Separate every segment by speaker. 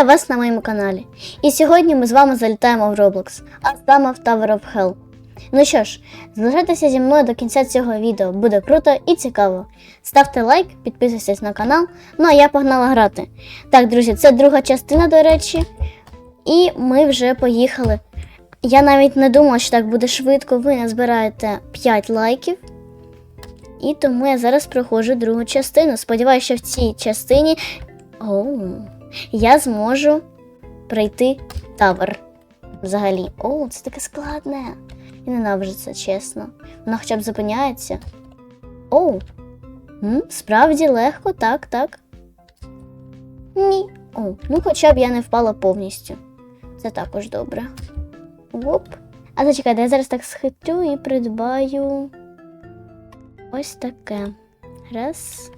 Speaker 1: Вітаю вас на моєму каналі. І сьогодні ми з вами залітаємо в Roblox, а саме в Tower of Hell. Ну що ж, залишайтеся зі мною до кінця цього відео, буде круто і цікаво. Ставте лайк, підписуйтесь на канал, ну а я погнала грати. Так, друзі, це друга частина, до речі, і ми вже поїхали. Я навіть не думала, що так буде швидко. Ви назбираєте 5 лайків. І тому я зараз проходжу другу частину. Сподіваюся, що в цій частині Оу, я зможу пройти тавер. Взагалі. О, це таке складне. Я ненавиджу це, чесно. Воно хоча б зупиняється. Оу. М, справді легко, так, так. Ні. О, ну хоча б я не впала повністю. Це також добре. Оп. А зачекайте, я зараз так схитрю і придбаю. Ось таке. Раз.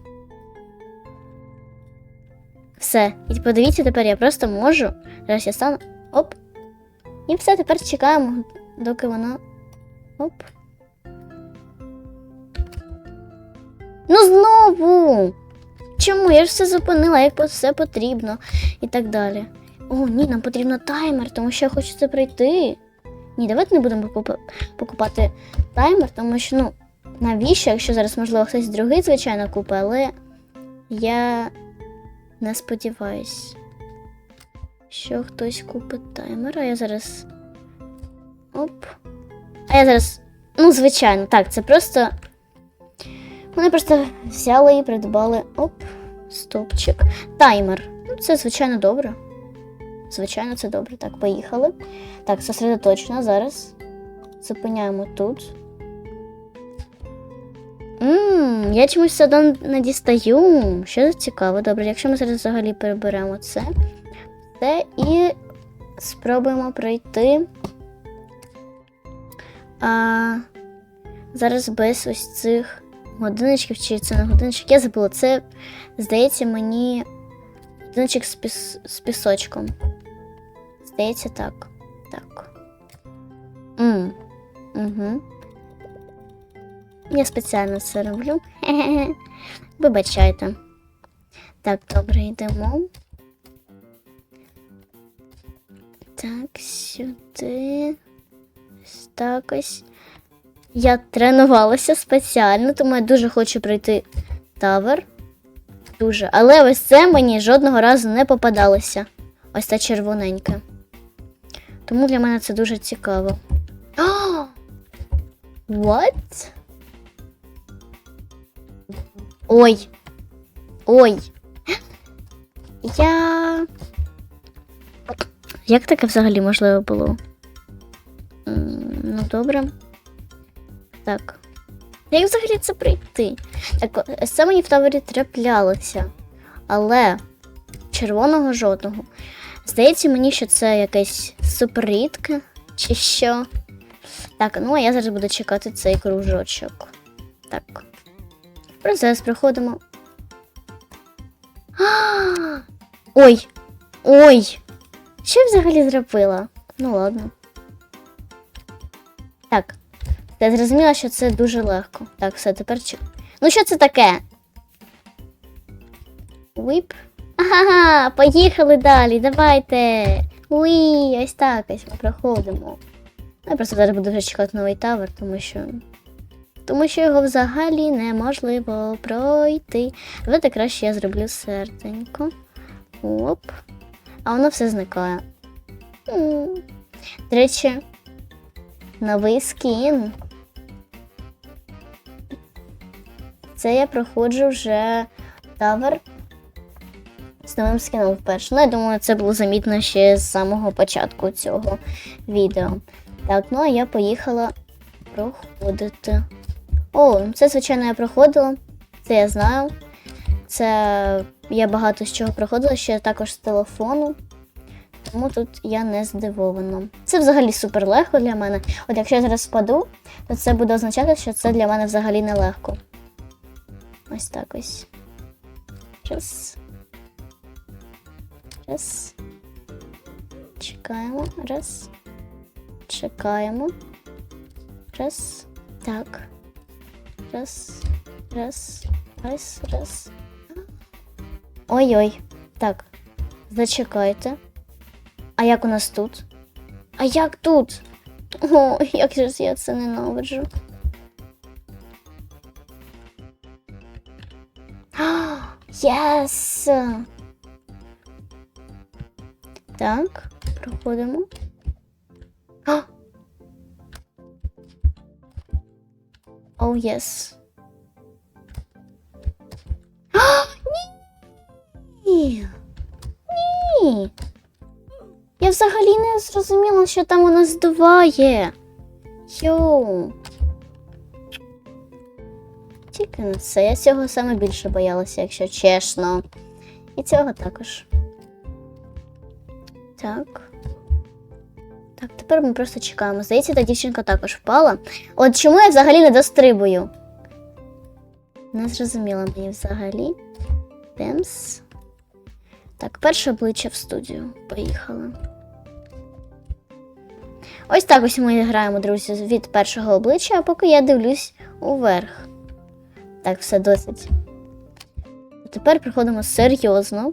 Speaker 1: Все. І подивіться, тепер я просто можу. Зараз я стану. Оп. І все, тепер чекаємо, доки вона. Оп. Ну знову! Чому? Я ж все зупинила, як все потрібно і так далі. О, ні, нам потрібно таймер, тому що я хочу це пройти. Ні, давайте не будемо покупати таймер, тому що, ну, навіщо, якщо зараз, можливо, хтось другий, звичайно, купить, але я не сподіваюсь, що хтось купить таймер, а я зараз. Оп. А я зараз. Ну, звичайно, так, це просто. Вони просто взяли і придбали. Оп, стопчик. Таймер. Ну, це, звичайно, добре. Звичайно, це добре. Так, поїхали. Так, сосредоточено зараз. Зупиняємо тут. Ммм, я чомусь одно не дістаю. Що за цікаво. Добре, якщо ми зараз взагалі переберемо це, це і спробуємо пройти. А, зараз без ось цих годиночків, чи це не годиночок. Я забула, це, здається, мені годиночок з, піс... з пісочком. Здається, так. Так. М. Угу. Я спеціально це роблю. Хе-хе-хе. Вибачайте. Так, добре, йдемо. Так, сюди. Ось так ось. Я тренувалася спеціально, тому я дуже хочу пройти тавер. Дуже. Але ось це мені жодного разу не попадалося. Ось це червоненьке. Тому для мене це дуже цікаво. What? Ой. Ой. Я. Як таке взагалі можливо було? Ну, добре. Так. Як взагалі це пройти? Так, це мені в таборі траплялося. Але червоного жодного. Здається мені, що це якесь суперрідке, чи що. Так, ну а я зараз буду чекати цей кружочок. Так. Процес проходимо. Ой! Ой! Що я взагалі зробила? Ну ладно. Так. Я зрозуміла, що це дуже легко. Так, все, тепер чек. Ну що це таке? Вип. Ага, поїхали далі, давайте. Уї, ось так ось ми проходимо. Я просто зараз буду вже чекати новий тавер, тому що. Тому що його взагалі неможливо пройти. Давайте краще я зроблю серденько. Оп. А воно все зникає. До речі, новий скін. Це я проходжу вже тавер з новим скіном вперше. Ну, я думаю, це було замітно ще з самого початку цього відео. Так, ну а я поїхала проходити. О, це, звичайно, я проходила. Це я знаю. Це я багато з чого проходила, ще також з телефону. Тому тут я не здивована. Це взагалі супер легко для мене. От якщо я зараз впаду, то це буде означати, що це для мене взагалі не легко. Ось так ось. Раз. Раз. Чекаємо. Раз. Чекаємо. Раз. Так. Раз. Раз. Раз. Раз. Ой-ой. Так. Зачекайте. А як у нас тут? А як тут? О, як же я це ненавиджу. Єс! Так, проходимо. Оу, єс. А, Ні! Ні! Я взагалі не зрозуміла, що там вона здуває. Йоу. Тільки не це. Я цього саме більше боялася, якщо чесно. І цього також. Так. Так, тепер ми просто чекаємо. Здається, та дівчинка також впала. От чому я взагалі не дострибую? Не зрозуміла мені взагалі. Темс. Так, перше обличчя в студію. Поїхали. Ось так ось ми граємо, друзі, від першого обличчя, а поки я дивлюсь уверх. Так, все досить. Тепер приходимо серйозно.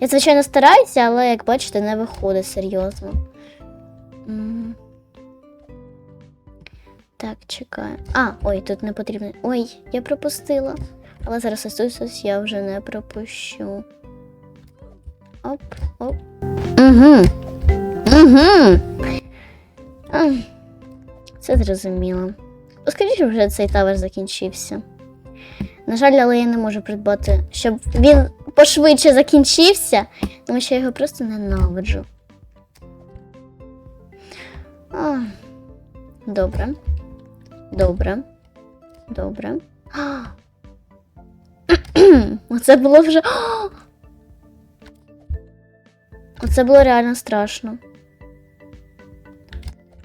Speaker 1: Я, звичайно, стараюся, але, як бачите, не виходить серйозно. Так, чекаю. А, ой, тут не потрібно. Ой, я пропустила. Але зараз ось я вже не пропущу. Оп, оп. Угу. Угу. Це зрозуміло. Скоріше вже цей тавер закінчився. На жаль, але я не можу придбати, щоб він пошвидше закінчився, тому що я його просто ненавиджу. А, добре. Добре. Добре. Оце було вже. Оце було реально страшно.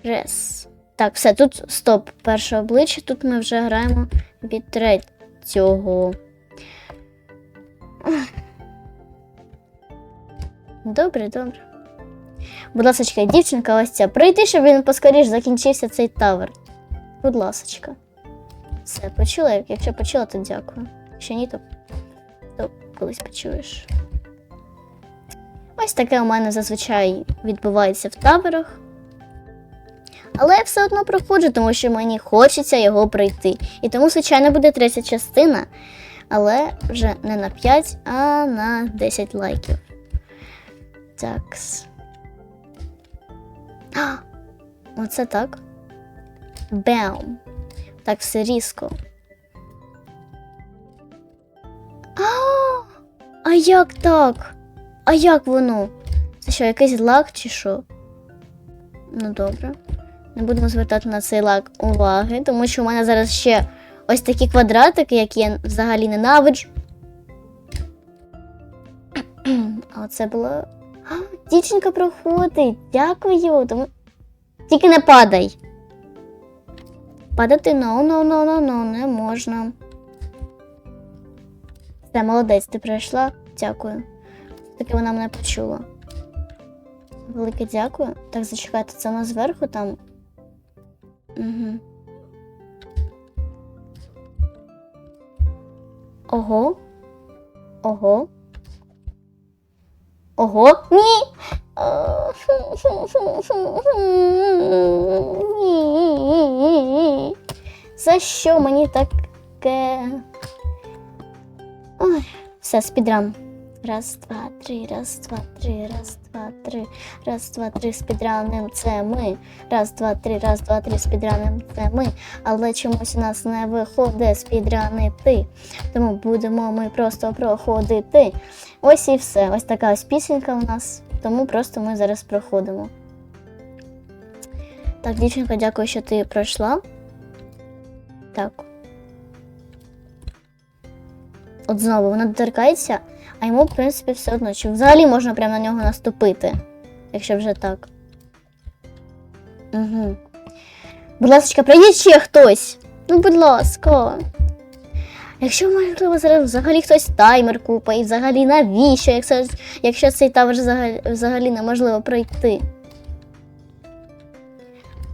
Speaker 1: Рес. Так, все, тут стоп. Перше обличчя. Тут ми вже граємо від третього. Добре, добре. Будь ласка, дівчинка, ось ця. Прийти, щоб він поскоріш закінчився цей тавер. Будь ласка. Все, почула. Якщо почула, то дякую. Якщо ні, то, то колись почуєш. Ось таке у мене зазвичай відбувається в таверах. Але я все одно проходжу, тому що мені хочеться його пройти. І тому, звичайно, буде третя частина, але вже не на 5, а на 10 лайків. Такс. А, Оце так. Бем. Так, все різко. А, а як так? А як воно? Це що, якийсь лак чи що? Ну добре. Не будемо звертати на цей лак уваги, тому що у мене зараз ще ось такі квадратики, які я взагалі ненавиджу. А оце було. А, дівчинка проходить. Дякую. Тому... Тільки не падай. Падати ну, ну, ну, ну, ну, не можна. Все, молодець, ти прийшла. Дякую. Таки вона мене почула. Велике дякую. Так, зачекайте, це у нас зверху там. Угу. Ого. Ого. Ого. Ні. За що мені таке? Ой, все, спідран. Раз, два, три, раз, два, три, раз, два, три, раз, два, три, спідраним це ми. Раз, два, три, раз, два, три, спідраним це ми. Але чомусь у нас не виходить спідранити. Тому будемо ми просто проходити. Ось і все. Ось така ось пісенька у нас. Тому просто ми зараз проходимо. Так, дівчинка, дякую, що ти пройшла. Так. От знову вона доторкається, а йому, в принципі, все одно. Чи взагалі можна прямо на нього наступити, якщо вже так. Угу. Будь ласка, прийдіть ще хтось. Ну, будь ласка. Якщо, можливо, зараз взагалі хтось таймер купить, взагалі навіщо, якщо, якщо цей тавер взагалі, взагалі неможливо пройти.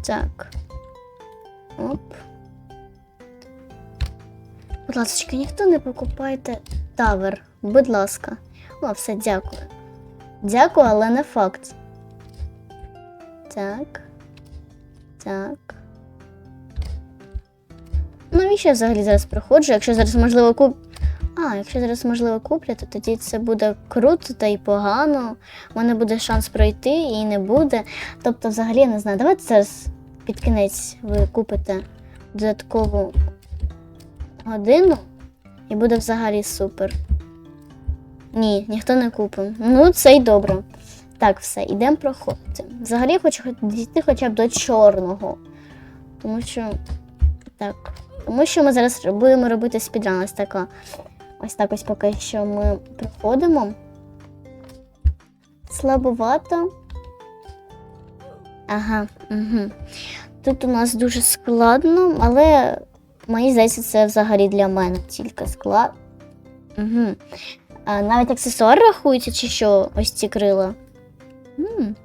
Speaker 1: Так. Оп. Будь ласка, ніхто не покупайте тавер Будь ласка. О, все, дякую. Дякую, але не факт. Так. Так. Навіщо я взагалі зараз проходжу? Якщо зараз можливо куп. А, якщо зараз можливо куплю, то тоді це буде круто та й погано. У мене буде шанс пройти і не буде. Тобто, взагалі, я не знаю, давайте зараз під кінець ви купите додаткову годину, і буде взагалі супер. Ні, ніхто не купив. Ну, це й добре. Так, все, ідемо проходити. Взагалі я хочу дійти хоча б до чорного. Тому що. Так. Тому що ми зараз будемо робити спідран. Ось така. Ось так ось поки що ми проходимо. Слабовато. Ага, угу. Тут у нас дуже складно, але мені здається, це взагалі для мене тільки склад. Угу. А, навіть аксесуар рахується, чи що ось ці крила. м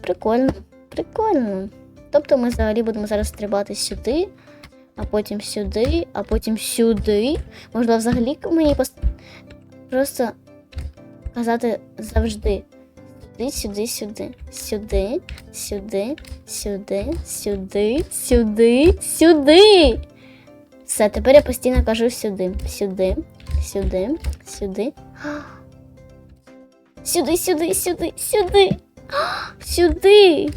Speaker 1: прикольно, прикольно. Тобто ми взагалі будемо зараз стрибати сюди, а потім сюди, а потім сюди. Можливо, взагалі мені пос... просто казати завжди. Сюди, сюди, сюди, сюди, сюди, сюди, сюди, сюди, сюди. Все, тепер я постійно кажу сюди, сюди, сюди, сюди. Сюди, сюди, сюди, сюди. Сюди.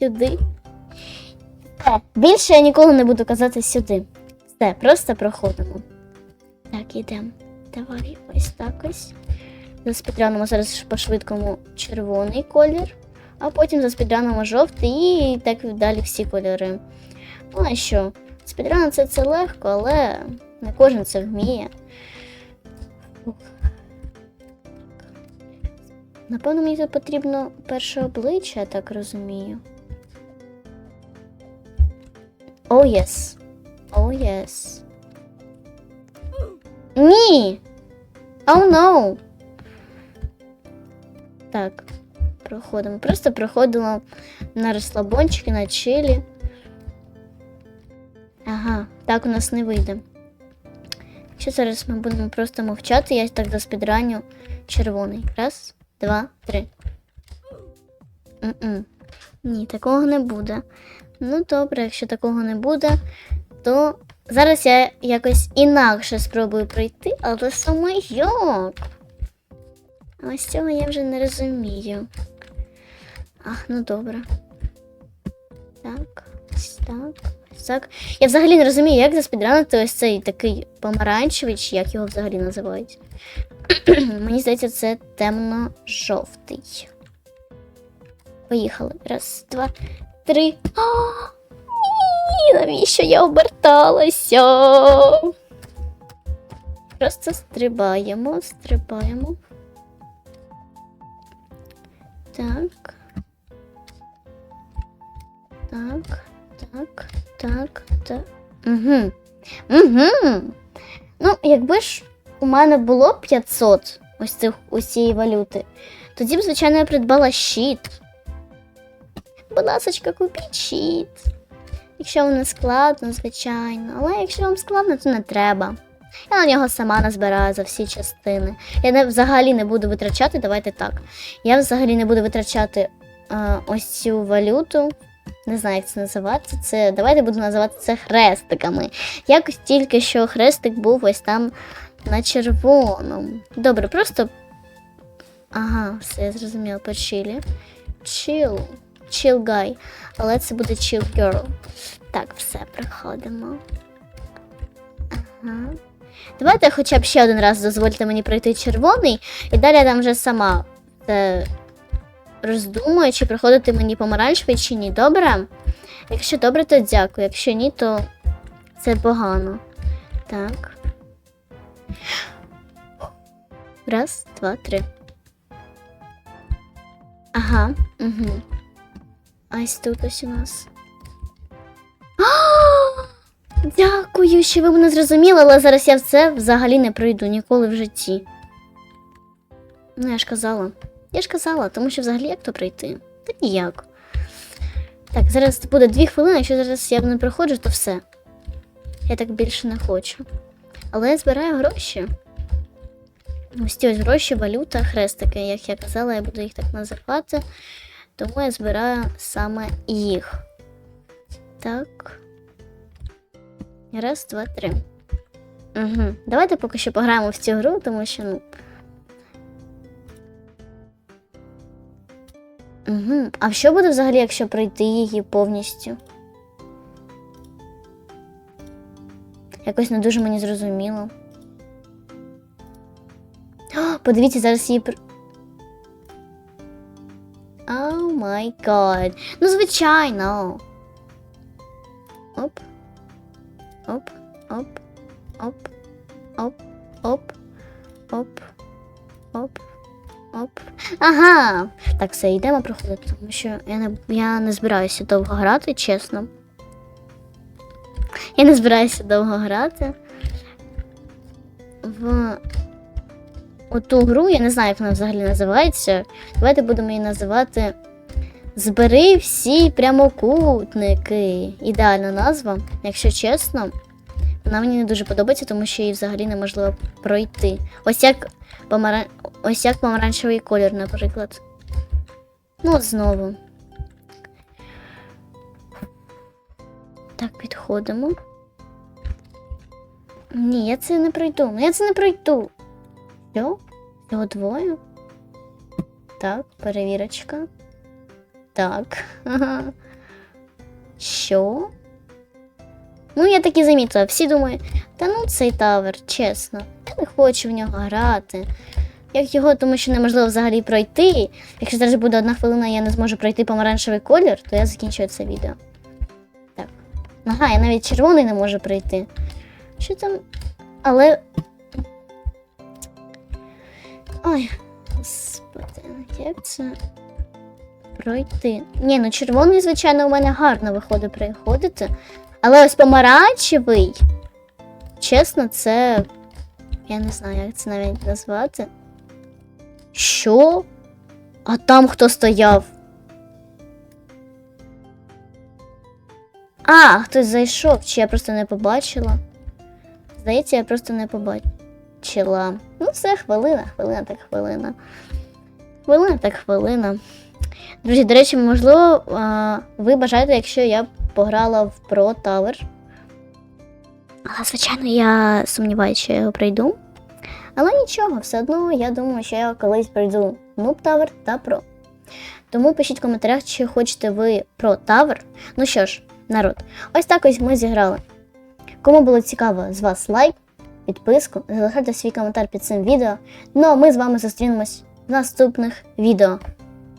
Speaker 1: Сюди. Все, більше я ніколи не буду казати сюди. Все, просто проходимо. Так, йдемо. Давай, ось так ось. Заспідрянимо зараз по-швидкому червоний колір, а потім заспідрянимо жовтий і так далі всі кольори. Ну а що? Спідрян це, це легко, але не кожен це вміє. Напевно, мені тут потрібно перше обличчя, я так розумію. О, oh, єс. О, єс. Ні! Oh, no! Так, проходимо. Просто проходимо на розслабончики, на чилі. Ага, так у нас не вийде. Якщо зараз ми будемо просто мовчати, я так заспідраню червоний. Раз, два, три. М-м. Ні, такого не буде. Ну, добре, якщо такого не буде, то зараз я якось інакше спробую пройти, але саме як? Ось цього я вже не розумію. Ах, ну добре. Так, ось так, ось так. Я взагалі не розумію, як заспідранити ось цей такий помаранчевий, чи як його взагалі називають. Мені здається, це темно-жовтий. Поїхали. Раз, два, три. О, ні, навіщо я оберталася? Просто стрибаємо, стрибаємо. Так. Так, так, так, так. Угу. Угу. Ну, якби ж у мене було 500 ось цих усієї валюти, тоді б, звичайно, я придбала щит. Будь ласочка, купіть щит. Якщо не складно, звичайно. Але якщо вам складно, то не треба. Я на нього сама назбираю за всі частини. Я не, взагалі не буду витрачати, давайте так. Я взагалі не буду витрачати е, ось цю валюту. Не знаю, як це називати. Це, давайте буду називати це хрестиками. Якось тільки що хрестик був ось там на червоному. Добре, просто. Ага, все, я зрозуміла, по чилі. Chill. Chill guy. Але це буде chill girl. Так, все, приходимо. Ага. Давайте хоча б ще один раз дозвольте мені пройти червоний, і далі я там вже сама це роздумую, чи проходити мені помаранчевий, чи ні. Добре? Якщо добре, то дякую. Якщо ні, то це погано. Так. Раз, два, три. Ага, угу. Ось тут ось у нас. Дякую, що ви мене зрозуміли, але зараз я в це взагалі не пройду ніколи в житті. Ну, я ж казала. Я ж казала, тому що взагалі як то пройти? Та ніяк. Так, зараз буде дві хвилини, якщо зараз я не проходжу, то все. Я так більше не хочу. Але я збираю гроші. Ось ці ось гроші, валюта, хрестики. Як я казала, я буду їх так називати. Тому я збираю саме їх. Так. Раз, два, три. Угу. Давайте поки що пограємо в цю гру, тому що, ну. Угу. А що буде взагалі, якщо пройти її повністю? Якось не дуже мені зрозуміло. О, подивіться, зараз її. пр- О май гад. Ну, звичайно. Оп. Оп, оп, оп, оп, оп, оп, оп, оп. Ага. Так, все, йдемо проходити, тому що я не, я не збираюся довго грати, чесно. Я не збираюся довго грати. В оту гру, я не знаю, як вона взагалі називається. Давайте будемо її називати Збери всі прямокутники. Ідеальна назва, якщо чесно. Вона мені не дуже подобається, тому що її взагалі неможливо пройти. Ось як, помара... Ось як помаранчевий колір, наприклад. Ну, от знову. Так, підходимо. Ні, я це не пройду. Ну я це не пройду. Що? Його двоє? Так, перевірочка. Так. Що? Ну, я так і замітила. Всі думають, та ну цей тавер, чесно. Я не хочу в нього грати. Як його, тому що неможливо взагалі пройти. Якщо зараз буде одна хвилина, я не зможу пройти помаранчевий колір, то я закінчую це відео. Так. Ага, я навіть червоний не можу пройти. Що там? Але. Ой, господи, як це пройти? Ні, ну червоний, звичайно, у мене гарно виходить приходити. Але ось помаранчевий. Чесно, це. Я не знаю, як це навіть назвати. Що? А там хто стояв? А, хтось зайшов, чи я просто не побачила. Здається, я просто не побачила. Ну, все, хвилина, хвилина, так хвилина. Хвилина, так хвилина. Друзі, до речі, можливо, ви бажаєте, якщо я пограла в Pro Tower. Але, звичайно, я сумніваюся, що я його пройду. Але нічого, все одно я думаю, що я колись пройду Noob Tower та Pro. Тому пишіть в коментарях, чи хочете ви Pro Tower. Ну що ж, народ, ось так ось ми зіграли. Кому було цікаво, з вас лайк, підписку, залишайте свій коментар під цим відео. Ну а ми з вами зустрінемось в наступних відео.